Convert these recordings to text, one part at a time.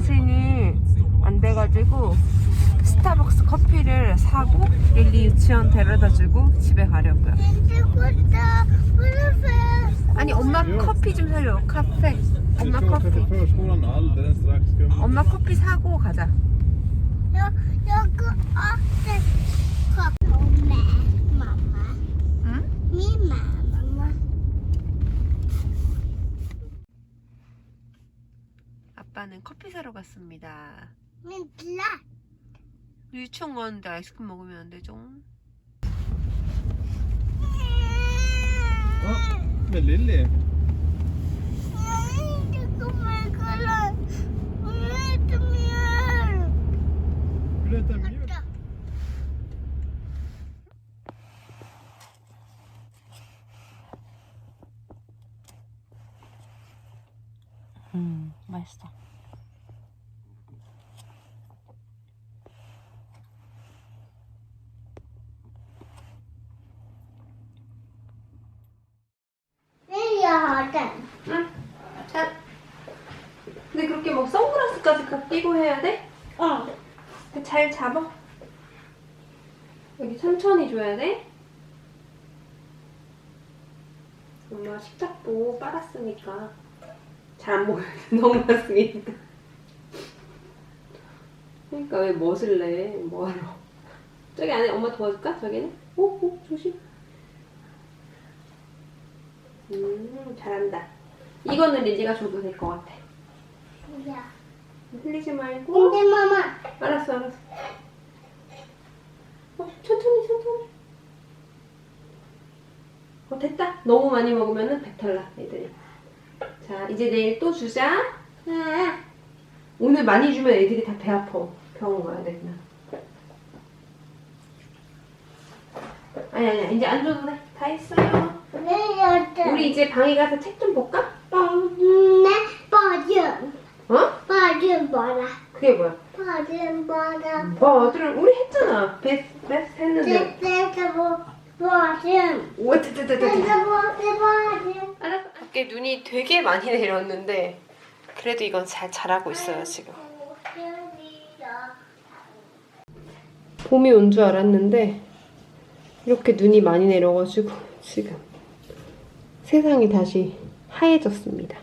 머신이 안 돼가지고 스타벅스 커피를 사고 릴리 유치원 데려다주고 집에 가려고요. 아니 엄마 커피 좀 사려. 카페. 엄마 커피. 엄마 커피 사고 가자. Med mamma. 응? Mamma. 아빠는 커피 사러 갔습니다. Min glass. 유치원 가는데 아이스크림 먹으면 안 되죠? Med Lilly. Jag inte kommer kolla. Jag är inte mer. Vill du äta mjölk? 음, 맛있어. Nej, jag har den. 응. 자. 근데 그렇게 뭐 선글라스까지 꼭 끼고 해야 돼? Ja. 잘 잡아. 여기 천천히 줘야 돼. 엄마 식탁보 빨았으니까 잘 안 보여. 너무 났으니까. 그러니까 왜 멋을 내? 뭐하러? 저기 안에 엄마 도와줄까? 저기는? 오, 오, 조심. 음, 잘한다. 이거는 릴리가 줘도 될 것 같아. Ja. 흘리지 말고. Inte mamma. 알았어, 알았어. 어, 천천히, 천천히. 어, 됐다. 너무 많이 먹으면 배탈 나, 애들이. 자, 이제 내일 또 주자. 오늘 많이 주면 애들이 다 배 아파. 병원 가야 돼, 그냥. 아니, 아니, 이제 안 줘도 돼. 다 했어요. Den. 우리 이제 방에 가서 책 좀 볼까? Nej, badrum. 어? Badrum bara. 그게 뭐야? Bara. 뭐, 아들은 우리 했잖아. 베스, 베스 했는데. Sätta på badrum. 오, 됐다, 됐다, 됐다. Sätta på det badrum. 알았어. 밖에 눈이 되게 많이 내렸는데 그래도 이건 잘 자라고 있어요 지금. 봄이 온 줄 알았는데 이렇게 눈이 많이 내려가지고 지금 세상이 다시 하얘졌습니다.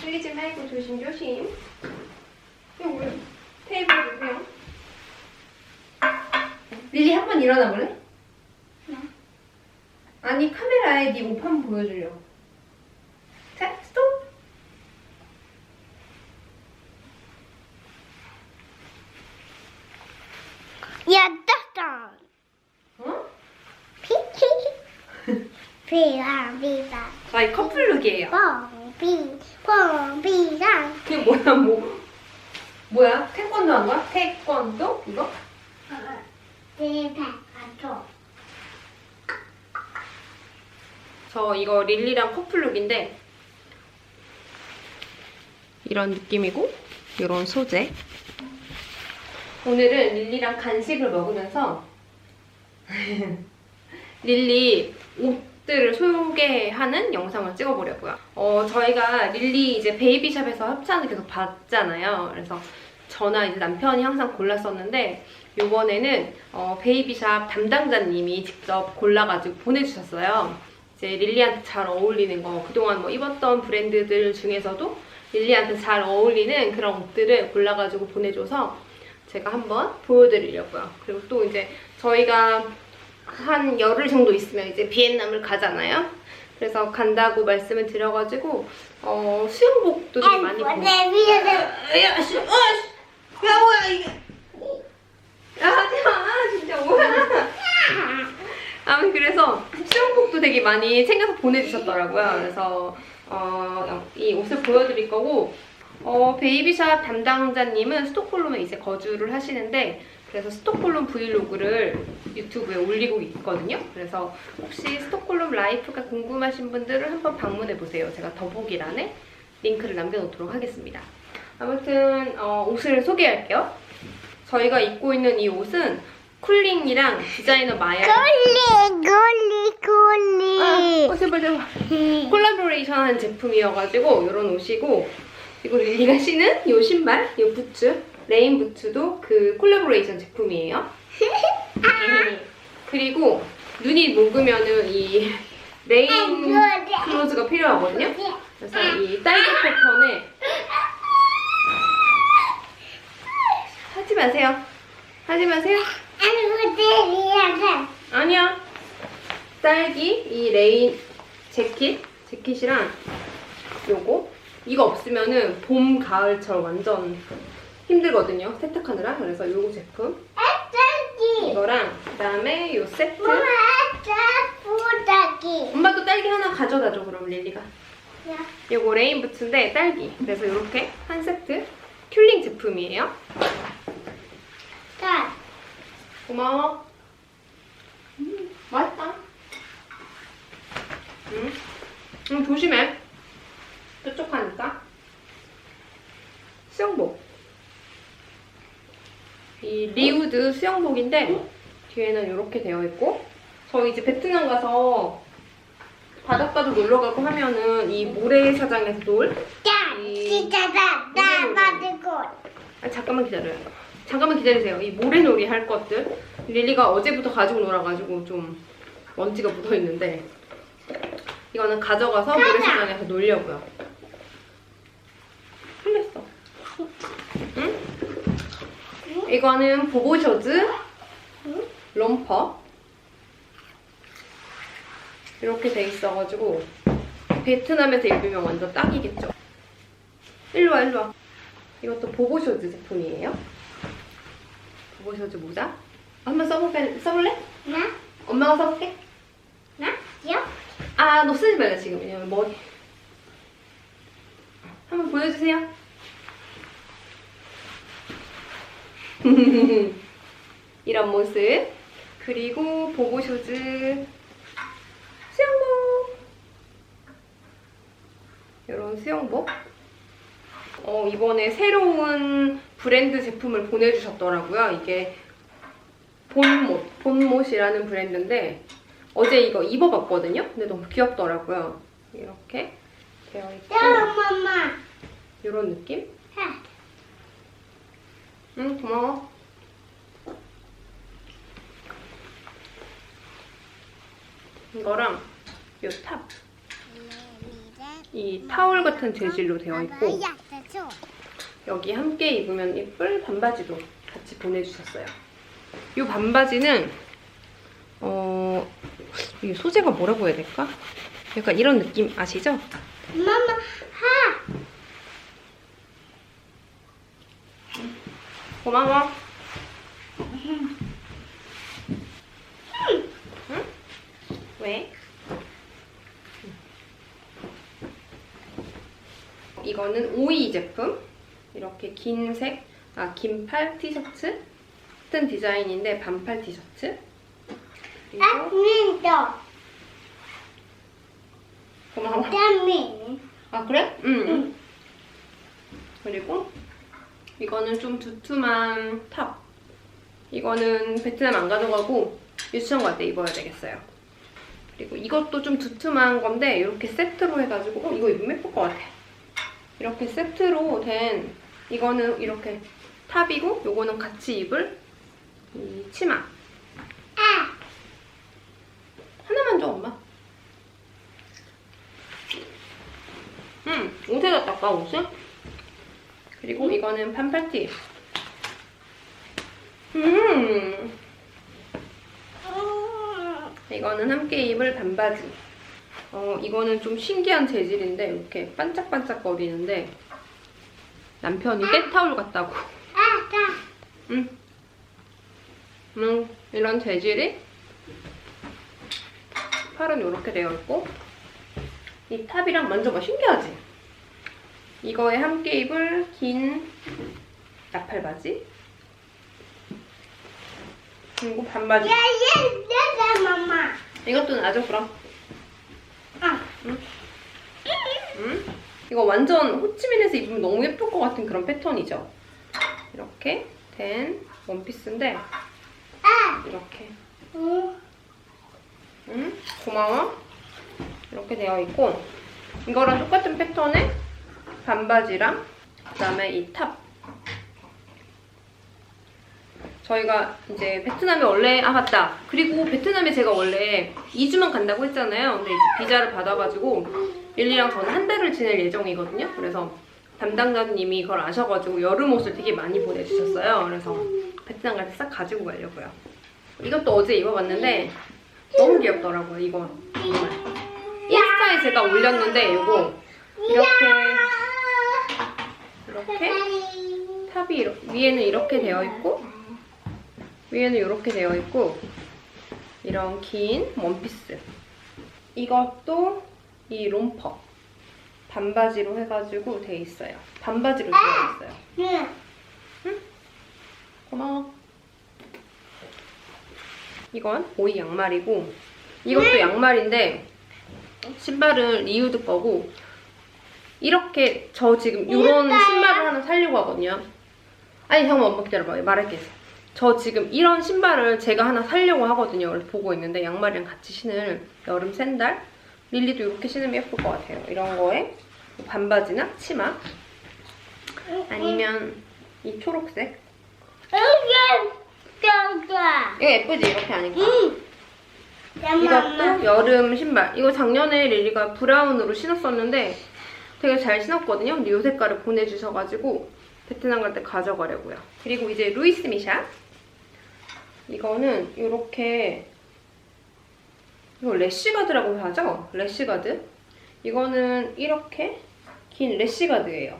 흘리지 말고 조심조심. 이거 뭐야? 테이블 누구야? 번 일어나 볼래? 아니 카메라에 네 옷 한번 보여주려고. 자, 스톱. Jag döttar. 어? Fyra bilar. 저희 커플룩이에요. Barnbil. Barnbilar. 그게 뭐야 뭐? 뭐야? 태권도 한 거야? 태권도? 이거? Det är peppartåg. 저 이거 릴리랑 커플룩인데 이런 느낌이고 이런 소재 오늘은 릴리랑 간식을 먹으면서 릴리 옷들을 소개하는 영상을 찍어보려고요. 어, 저희가 릴리 이제 베이비샵에서 협찬을 계속 받잖아요. 그래서 저나 이제 남편이 항상 골랐었는데 이번에는 어, 베이비샵 담당자님이 직접 골라가지고 보내주셨어요. 이제 릴리한테 잘 어울리는 거 그동안 뭐 입었던 브랜드들 중에서도 릴리한테 잘 어울리는 그런 옷들을 골라가지고 보내줘서 제가 한번 보여드리려고요. 그리고 또 이제 저희가 한 열흘 정도 있으면 이제 비엔남을 가잖아요. 그래서 간다고 말씀을 드려가지고 어, 수영복도 되게 많이 보고 야, 뭐야, 이게. 야, 하지 마, 진짜, 뭐야. 아무튼 그래서 수영복도 되게 많이 챙겨서 보내주셨더라고요. 그래서, 어, 이 옷을 보여드릴 거고, 어, 베이비샵 담당자님은 스톡홀름에 이제 거주를 하시는데, 그래서 스톡홀름 브이로그를 유튜브에 올리고 있거든요. 그래서 혹시 스톡홀름 라이프가 궁금하신 분들은 한번 방문해보세요. 제가 더보기란에 링크를 남겨놓도록 하겠습니다. 아무튼 어, 옷을 소개할게요. 저희가 입고 있는 이 옷은 쿨링이랑 디자이너 마야 Gullig, gullig, gullig. 어, 제발 제발. 콜라보레이션 한 제품이어가지고 이런 옷이고 그리고 릴리가 신은 요 신발, 요 부츠, 레인 부츠도 그 콜라보레이션 제품이에요. 네. 그리고 눈이 녹으면은 이 레인 클로즈가 필요하거든요. 그래서 이 딸기 패턴에 하지 마세요. 하지 마세요. 아니야. 딸기 이 레인 재킷 재킷이랑 요거. 이거 없으면은 봄 가을처럼 완전 힘들거든요. 세탁하느라. 그래서 요거 제품. 이거랑 그다음에 요 세트. 엄마도 딸기 하나 가져다 줘 그럼 릴리가. 요거 레인 부츠인데 딸기. 그래서 이렇게 한 세트. 큐링 제품이에요 고마워. 음, 맛있다. 음, 음 조심해. 뾰족하니까. 수영복. 이 리우드 수영복인데 뒤에는 이렇게 되어 있고 저희 이제 베트남 가서 바닷가도 놀러 가고 하면은 이 모래사장에서 놀 아, 잠깐만 기다려요. 잠깐만 기다리세요. 이 모래놀이 할 것들. 릴리가 어제부터 가지고 놀아가지고 좀 먼지가 묻어 있는데 이거는 가져가서 모래사장에서 놀려고요. 흘렸어. 응? 이거는 보보셔즈 럼퍼 이렇게 돼 있어가지고 베트남에서 입으면 완전 딱이겠죠. 일로 와, 일로 와. 이것도 보보쇼즈 제품이에요. 보보쇼즈 모자. 한번 써볼게, 써볼래? 엄마가 써볼게. 아, 너 쓰지 말라 지금. 왜냐면 머리. 한번 보여주세요. 이런 모습. 그리고 보보쇼즈 수영복. 이런 수영복. 어, 이번에 새로운 브랜드 제품을 보내주셨더라고요. 이게 본못, 본못이라는 브랜드인데 어제 이거 입어봤거든요. 근데 너무 귀엽더라고요. 이렇게 되어 있고 이런 느낌? 응, 고마워. 이거랑 이 탑, 이 타올 같은 재질로 되어 있고 여기 함께 입으면 예쁠 반바지도 같이 보내주셨어요. 이 반바지는 어 이게 소재가 뭐라고 해야 될까? 약간 이런 느낌 아시죠? 고마워. 응? 왜? 이거는 오이 제품. 이렇게 긴 색, 아, 긴 팔 티셔츠 같은 디자인인데 반팔 티셔츠. 그리고 고마워. 아 그래? 응. 그리고 이거는 좀 두툼한 탑. 이거는 베트남 안 가져가고 유치원 갈 때 입어야 되겠어요. 그리고 이것도 좀 두툼한 건데 이렇게 세트로 해가지고 어, 이거 입으면 예쁠 것 같아. 이렇게 세트로 된 이거는 이렇게 탑이고 요거는 같이 입을 이 치마. 하나만 줘 엄마. 응, 옷에다 닦아 옷을. 그리고 이거는 반팔티. 음, 이거는 함께 입을 반바지. 어, 이거는 좀 신기한 재질인데 이렇게 반짝반짝 거리는데 남편이 때타올 같다고. 응. 음, 이런 재질이 팔은 이렇게 되어 있고 이 탑이랑 만져봐 신기하지? 이거에 함께 입을 긴 나팔 바지 그리고 반바지 이것도 놔줘 그럼 응? 이거 완전 호치민에서 입으면 너무 예쁠 것 같은 그런 패턴이죠? 이렇게 된 원피스인데 이렇게. 응? 고마워. 이렇게 되어 있고 이거랑 똑같은 패턴의 반바지랑 그다음에 이 탑. 저희가 이제 베트남에 원래 아 맞다. 그리고 베트남에 제가 원래 2주만 간다고 했잖아요. 근데 이제 비자를 받아가지고 릴리랑 저는 한 달을 지낼 예정이거든요. 그래서 담당자님이 그걸 아셔가지고 여름 옷을 되게 많이 보내주셨어요. 그래서 베트남 갈 때 싹 가지고 가려고요. 이것도 어제 입어봤는데 너무 귀엽더라고요 이거. 정말. 인스타에 제가 올렸는데 이거 이렇게 이렇게 탑이 이렇- 위에는 이렇게 되어 있고 위에는 이렇게 되어 있고 이런 긴 원피스. 이것도 이 롬퍼. 반바지로 해가지고 돼 있어요. 반바지로 되어 있어요. 응. 고마워. 이건 오이 양말이고 이것도 양말인데 신발은 리우드 거고 이렇게 저 지금 이런 신발을 하나 사려고 하거든요. 아니 잠깐만 엄마 기다려봐. 말할 게. 있어 저 지금 이런 신발을 제가 하나 사려고 하거든요. 보고 있는데 양말이랑 같이 신을 여름 샌들. 릴리도 이렇게 신으면 예쁠 것 같아요. 이런 거에 반바지나 치마 아니면 이 초록색. 이거 예쁘지? 이렇게 하니까. 이것도 여름 신발. 이거 작년에 릴리가 브라운으로 신었었는데 되게 잘 신었거든요. 근데 이 색깔을 보내주셔가지고 베트남 갈 때 가져가려고요. 그리고 이제 루이스 미샤. 이거는 이렇게 이거 래쉬가드라고 하죠? 래쉬가드. 이거는 이렇게 긴 래쉬가드예요.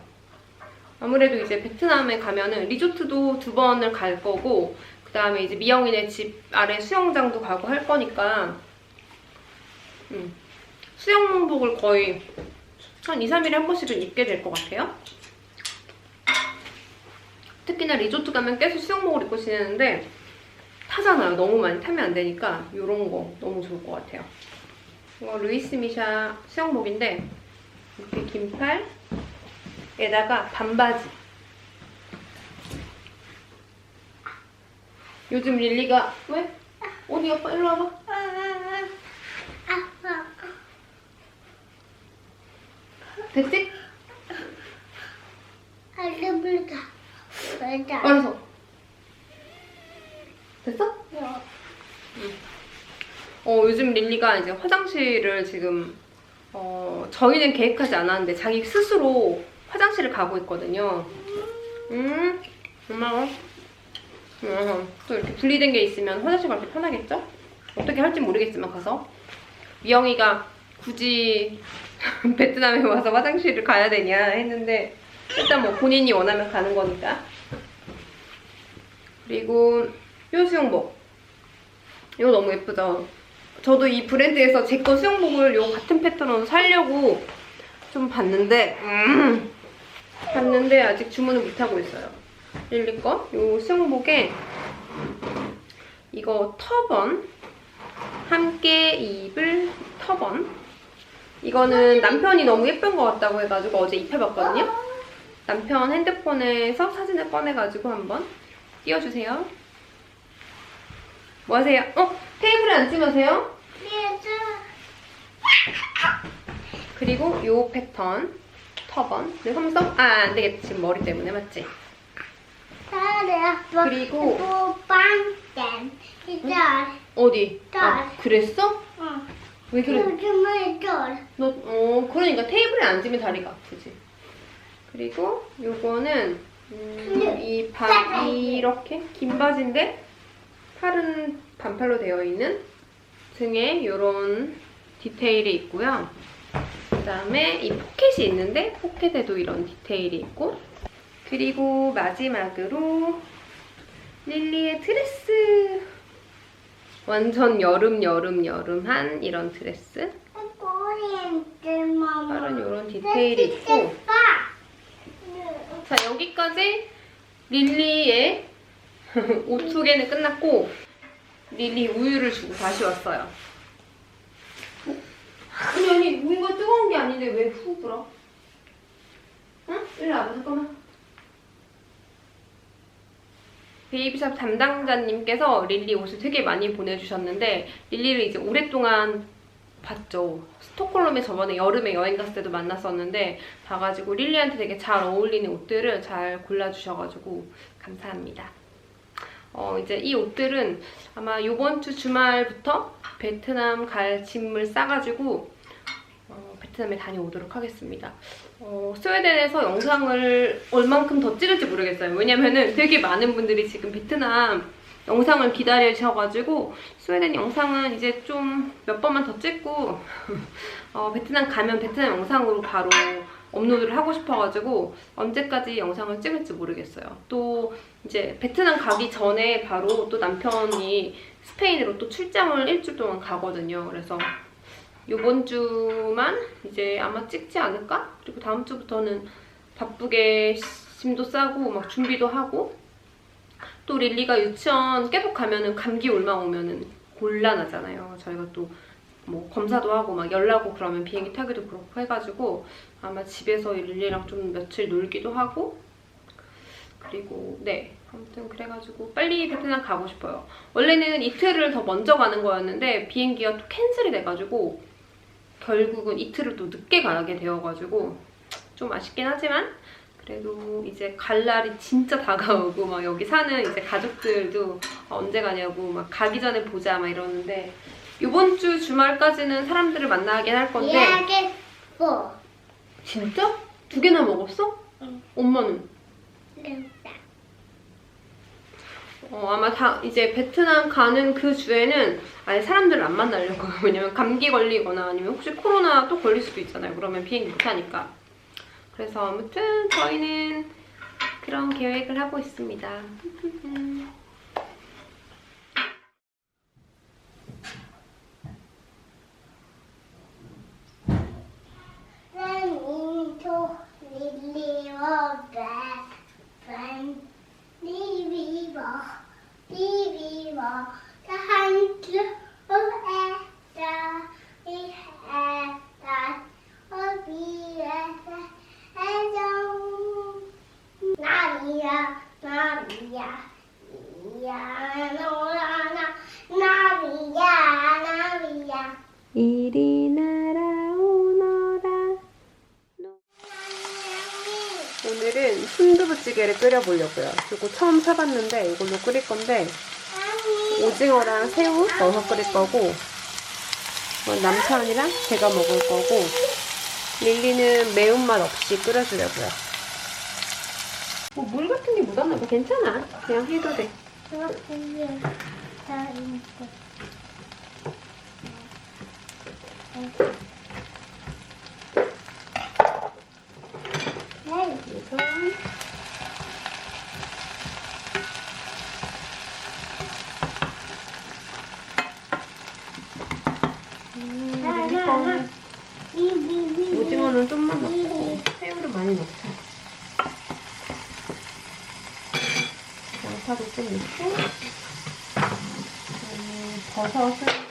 아무래도 이제 베트남에 가면은 리조트도 두 번을 갈 거고 그 다음에 이제 미영이네 집 아래 수영장도 가고 할 거니까 음, 수영복을 거의 한 2, 3일에 한 번씩은 입게 될 것 같아요. 특히나 리조트 가면 계속 수영복을 입고 지내는데 타잖아요. 너무 많이 타면 안 되니까 이런 거 너무 좋을 것 같아요. 이거 루이스 미샤 수영복인데 이렇게 긴 팔에다가 반바지. 요즘 릴리가 왜? 어디 아빠 일로 와봐. 됐지? 알았어. 어, 요즘 릴리가 이제 화장실을 지금, 어, 저희는 계획하지 않았는데 자기 스스로 화장실을 가고 있거든요. 음, 고마워. 음, 또 이렇게 분리된 게 있으면 화장실 갈때 편하겠죠? 어떻게 할지 모르겠지만 가서. 미영이가 굳이 베트남에 와서 화장실을 가야 되냐 했는데, 일단 뭐 본인이 원하면 가는 거니까. 그리고 요 수영복. 이거 너무 예쁘죠? 저도 이 브랜드에서 제 거 수영복을 요 같은 패턴으로 살려고 좀 봤는데 음, 봤는데 아직 주문을 못하고 있어요. 릴리 거. 요 수영복에 이거 터번 함께 입을 터번 이거는 남편이 너무 예쁜 것 같다고 해가지고 어제 입혀봤거든요. 남편 핸드폰에서 사진을 꺼내가지고 한번 띄워주세요. 뭐 하세요? 어? 테이블에 앉지 마세요. 그리고 요 패턴 터번 내 속눈썹? 아 안되겠다 지금 머리 때문에 맞지? 그리고- 빵땡 이달 어디? 아 딸. 그랬어? 응왜 그래? 너, 어 그러니까 테이블에 앉으면 다리가 아프지 그리고 요거는 음, 이 바, 이렇게 긴 바지인데 팔은 반팔로 되어 있는 등에 요런 디테일이 있고요. 그 다음에 이 포켓이 있는데 포켓에도 이런 디테일이 있고 그리고 마지막으로 릴리의 드레스. 완전 여름 여름 여름한 이런 드레스. 팔은 이런 디테일이 있고. 자 여기까지 릴리의 옷 소개는 끝났고 릴리 우유를 주고 다시 왔어요 아니 아니 우유가 뜨거운 게 아닌데 왜 후 불어? 응? 일로 와봐 잠깐만 베이비샵 담당자님께서 릴리 옷을 되게 많이 보내주셨는데 릴리를 이제 오랫동안 봤죠. 스톡홀름에 저번에 여름에 여행 갔을 때도 만났었는데 봐가지고 릴리한테 되게 잘 어울리는 옷들을 잘 골라주셔가지고 감사합니다. 어, 이제 이 옷들은 아마 이번 주 주말부터 베트남 갈 짐을 싸가지고 어, 베트남에 다녀오도록 하겠습니다. 어, 스웨덴에서 영상을 얼만큼 더 찍을지 모르겠어요. 왜냐면은 되게 많은 분들이 지금 베트남 영상을 기다리셔가지고 스웨덴 영상은 이제 좀 몇 번만 더 찍고 어, 베트남 가면 베트남 영상으로 바로 업로드를 하고 싶어가지고 언제까지 영상을 찍을지 모르겠어요. 또 이제 베트남 가기 전에 바로 또 남편이 스페인으로 또 출장을 일주일 동안 가거든요. 그래서 이번 주만 이제 아마 찍지 않을까? 그리고 다음 주부터는 바쁘게 짐도 싸고 막 준비도 하고 또 릴리가 유치원 계속 가면은 감기 올마 오면은 곤란하잖아요. 저희가 또 뭐 검사도 하고 막 열나고 그러면 비행기 타기도 그렇고 해가지고 아마 집에서 릴리랑 좀 며칠 놀기도 하고 그리고 네 아무튼 그래가지고 빨리 베트남 가고 싶어요. 원래는 이틀을 더 먼저 가는 거였는데 비행기가 또 캔슬이 돼가지고 결국은 이틀을 또 늦게 가게 되어가지고 좀 아쉽긴 하지만 그래도 이제 갈 날이 진짜 다가오고 막 여기 사는 이제 가족들도 언제 가냐고 막 가기 전에 보자 막 이러는데 이번 주 주말까지는 사람들을 만나긴 할 건데 예약했어. 진짜? 두 개나 먹었어? 응. 엄마는? 른다. 어, 아마 다 이제 베트남 가는 그 주에는 아예 사람들을 안 만나려고. 왜냐면 감기 걸리거나 아니면 혹시 코로나 또 걸릴 수도 있잖아요. 그러면 비행기 못 타니까. 그래서 아무튼 저희는 그런 계획을 하고 있습니다. 난 인도 릴리워베 반 리비버 리비버 한주 오에다 이해다 어비에서 해정 나비야 나비야 이야 노라나 나비야 나비야 이리 날아오너라. 오늘은 끓여보려고요. 이거 처음 사봤는데 이걸로 끓일 건데 오징어랑 새우 넣어서 끓일 거고 이건 남편이랑 제가 먹을 거고 릴리는 매운맛 없이 끓여주려고요. 뭐 물 같은 게 묻었나 봐. 괜찮아. 그냥 해도 돼. 그 오징어는 좀만 넣고 새우를 많이 넣자. 양파도 좀 넣고 음, 버섯을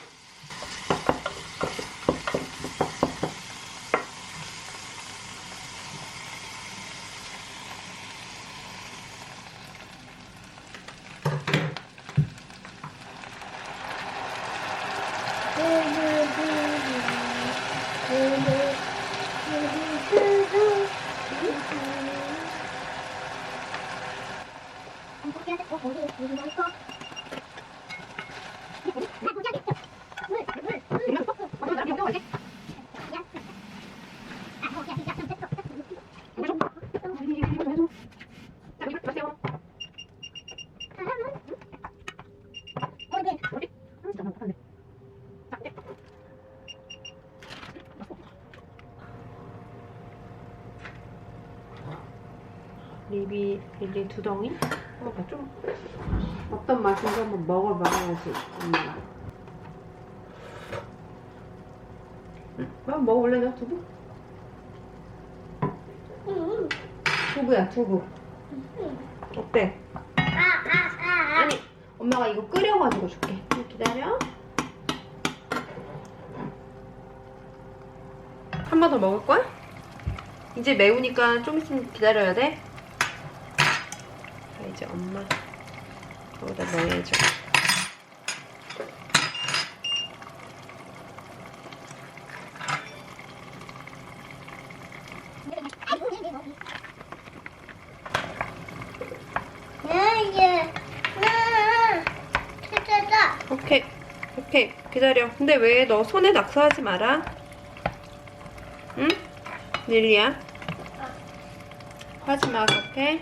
립이 릴리 두 덩이? 어, 좀 어떤 맛인지 한번 먹어봐야지. 언니가. 한번 먹어볼래 나 두부? 두부야 두부. 어때? 아니 엄마가 이거 끓여가지고 줄게. 좀 기다려. 한 번 더 먹을 거야? 이제 매우니까 좀 있으면 기다려야 돼. 이제 엄마 여기다 넣어야죠. 오케이 오케이 기다려. 근데 왜 너 손에 낙서하지 마라? 응? 닐리야? 어. 하지마 오케이